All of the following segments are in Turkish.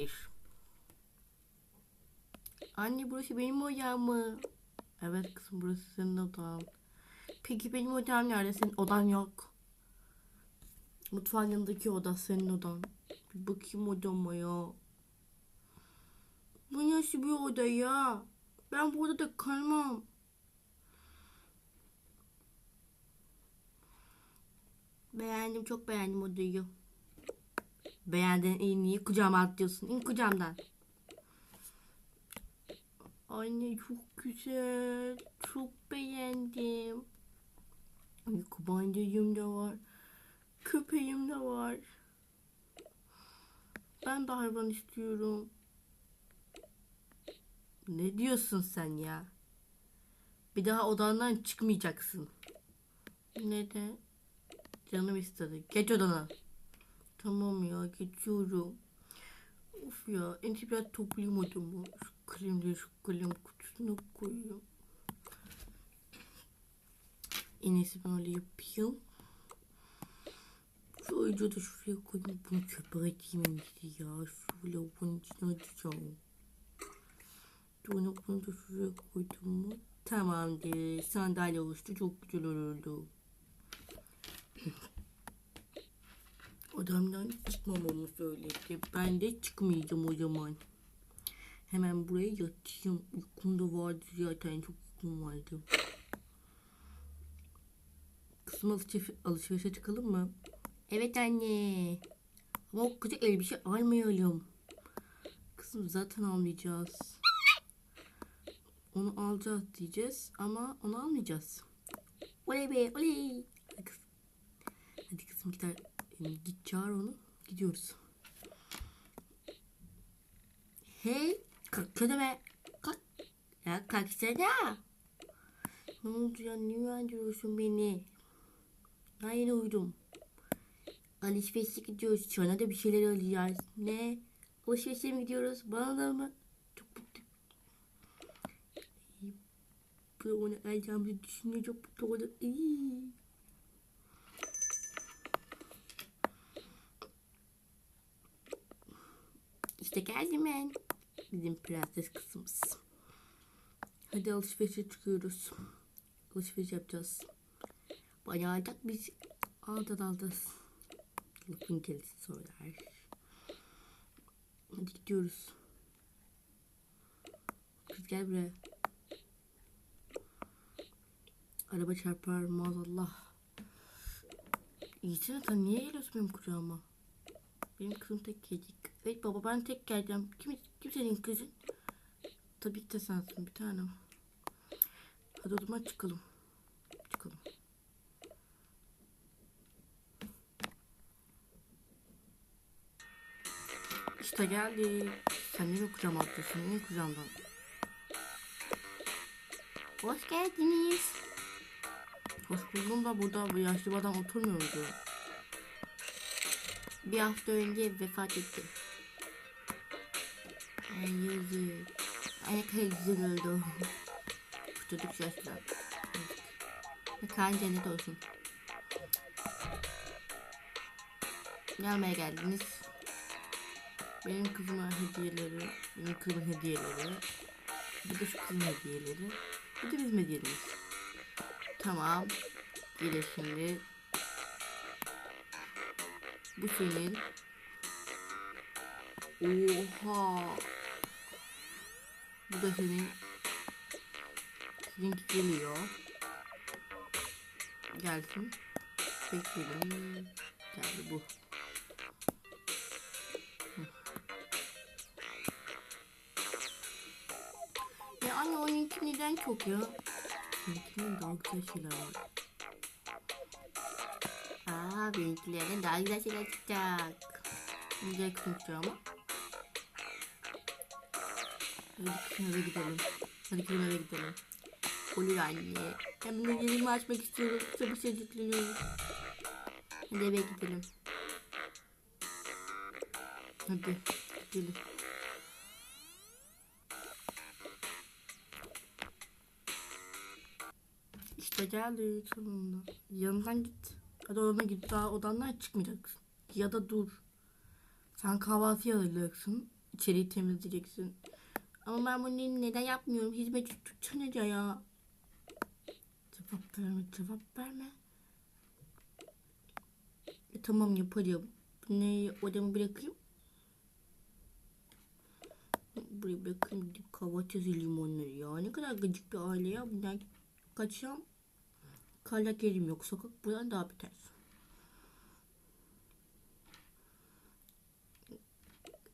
gir. Anne burası benim odam mı? Evet kızım burası senin odan. Peki benim odam nerede? Senin odan yok. Mutfağın yanındaki oda senin odan. Bir bakayım odama ya. Bu nasıl bir oda ya? Ben bu odada kalmam. Beğendim çok beğendim odayı. Beğendin iyi niye kucağıma atlıyorsun? İn kucağımdan. Anne çok güzel. Çok beğendim. Ay kubancacığım da var. Köpeğim de var. Ben de hayvan istiyorum. Ne diyorsun sen ya? Bir daha odandan çıkmayacaksın. Neden? Canım istedi. Geç odana. Tamam ya geçiyorum. Of ya en biraz toplayayım odamı. Şu kalemleri şu kalem kutusuna koyayım. En iyisi ben öyle yapayım. Şu ayıcı da şuraya koyayım. Bunu çöpe atayım en iyisi ya. Şöyle bunun içine atacağım. Bunu, bunu da şuraya koydum mu? Tamamdır. Sandalye oluştu. Çok güzel oldu. Odamdan çıkmamamı söyledi. Ben de çıkmayacağım o zaman. Hemen buraya yatayım. Uykum da vardı zaten. Çok uykum vardı. Kızım alışveriş, alışverişe çıkalım mı? Evet anne. Ama o kızı elbise almayalım. Kızım zaten almayacağız. Onu alacağız diyeceğiz ama onu almayacağız. Oley be oley. Hadi kızım. Hadi kızım gider. Git çağır onu. Gidiyoruz. Hey kalksana be. Kalk. Ya kalksana. Ne oldu ya? Niye uyandırıyorsun beni? Ben yine uyudum. Alışverişe gidiyoruz. Sana da bir şeyler alacağız. Ne? Alışverişe mi gidiyoruz? Bana da mı? Çok mutlu. Bu onu alacağımızı düşünüyor. Çok mutlu oldum. İşte geldim ben. Bizim prenses kızımız. Hadi alışverişe çıkıyoruz. Alışveriş yapacağız. Bayağı alacak biz aldan aldız. Lafın gelisi söyler. Hadi gidiyoruz. Kız gel buraya. Araba çarpar maazallah. İyisine sen niye geliyorsun benim kucağıma? Benim kızım tek gelecek. Evet baba ben tek geleceğim. Kim, kim senin kızın? Tabii ki de sensin bir tanem. Hadi o çıkalım. Çıkalım. İşte geldik. Sen niye kucağıma atlıyorsun? Niye kucağımdan? Hoş geldiniz. Hoş buldum da burada bu yaşlı adam oturmuyordu. Bir hafta önce vefat etti. Ay yazık. Ay ne kadar güzel oldu. Çocuk yaşlı. Mekan cennet olsun. Ne almaya geldiniz? Benim kızıma hediyeleri, benim kızımın hediyeleri, bir de şu kızın hediyeleri, bir de bizim hediyelerimiz. Tamam. Gel şimdi. Bu senin. Oha. Bu da senin. Sizinki geliyor. Gelsin. Bekleyelim. Geldi bu. Hı. Ya anne onunki neden çok ya? Benimkinin daha güzel şeyler var. Aa benimkilerden daha güzel şeyler çıkacak. Güzel konuşacağım ama. Hadi kızım eve gidelim. Hadi kızım eve gidelim. Olur anne. Ben bunu yerimi açmak istiyorum. Tabii çocuklanıyorum. Hadi eve gidelim. Hadi gidelim. İşte geldik sonunda. Yanından git. Hadi odana git. Daha odandan çıkmayacaksın. Ya da dur. Sen kahvaltı hazırlayacaksın. içeriği temizleyeceksin. Ama ben bunu neden yapmıyorum? Hizmetçi tutsana ya. Cevap verme, cevap verme. E, tamam yaparım. Ne odamı bırakayım? Buraya bırakayım kahvaltı yazayım onları ya. Ne kadar gıcık bir aile ya. Bundan kaçacağım. Kalacak yerim yok. Sokak buradan daha beter.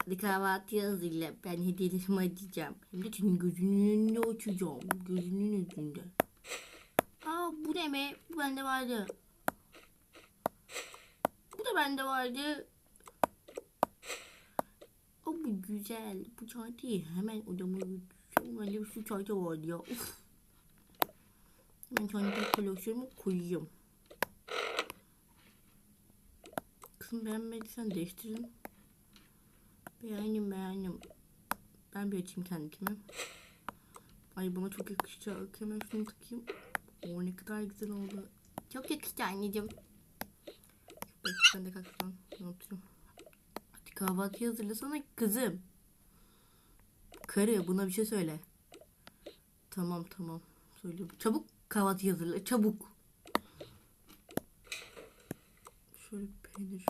Hadi kahvaltı hazırla. Ben hediyelerimi açacağım. Hem de senin gözünün önünde açacağım. Gözünün önünde. Aa bu ne be? Bu bende vardı. Bu da bende vardı. O bu güzel. Bu çantayı hemen odama götüreceğim. Bende bir sürü çanta vardı ya. Uf. Ben çanta koleksiyonumu koyayım. Kızım beğenmediysen değiştirin. Beğendim beğendim. Ben bir açayım kendimi. Ay bana çok yakışacak. Hemen şunu takayım. O ne kadar güzel oldu. Çok yakıştı anneciğim. Bak sen de kalk. Ne oturayım. Hadi kahvaltı hazırlasana kızım. Karı buna bir şey söyle. Tamam tamam. Söylüyorum. Çabuk kahvaltı hazırla. Çabuk. Şöyle peynir.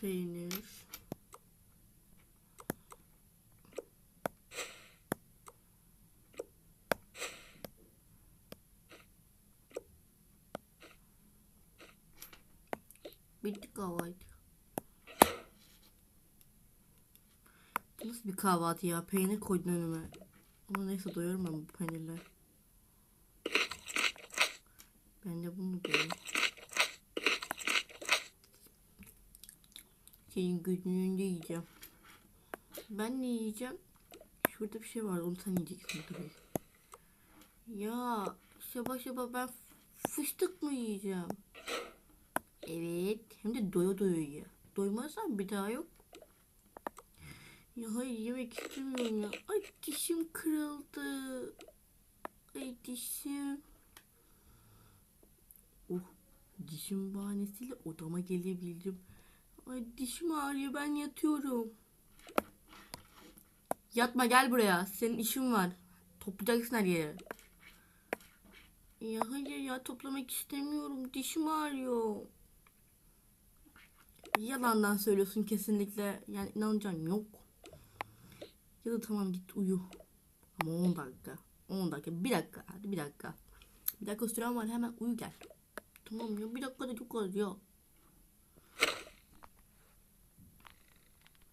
Peynir. Bitti kahvaltı. Nasıl bir kahvaltı ya? Peynir koydun önüme. Ama neyse doyarım ben bu peynirle. Ben de bunu koyayım. Senin gözünün önünde yiyeceğim. Ben ne yiyeceğim? Şurada bir şey var onu sen yiyeceksin tabii. Ya şaba şaba ben fıstık mı yiyeceğim? Evet. Hem de doya doya ye. Doymazsan bir daha yok. Ya hayır yemek istemiyorum ya. Ay dişim kırıldı. Ay dişim. Oh dişim bahanesiyle odama gelebildim. Ay dişim ağrıyor ben yatıyorum. Yatma gel buraya. Senin işin var. Toplayacaksın her yeri. Ya hayır ya toplamak istemiyorum. Dişim ağrıyor. Yalandan söylüyorsun kesinlikle. Yani inanacağım yok. Ya da tamam git uyu. Ama 10 dakika. 10 dakika. Bir dakika. Hadi bir dakika. Bir dakika süren var hemen uyu gel. Tamam ya bir dakika da çok az ya.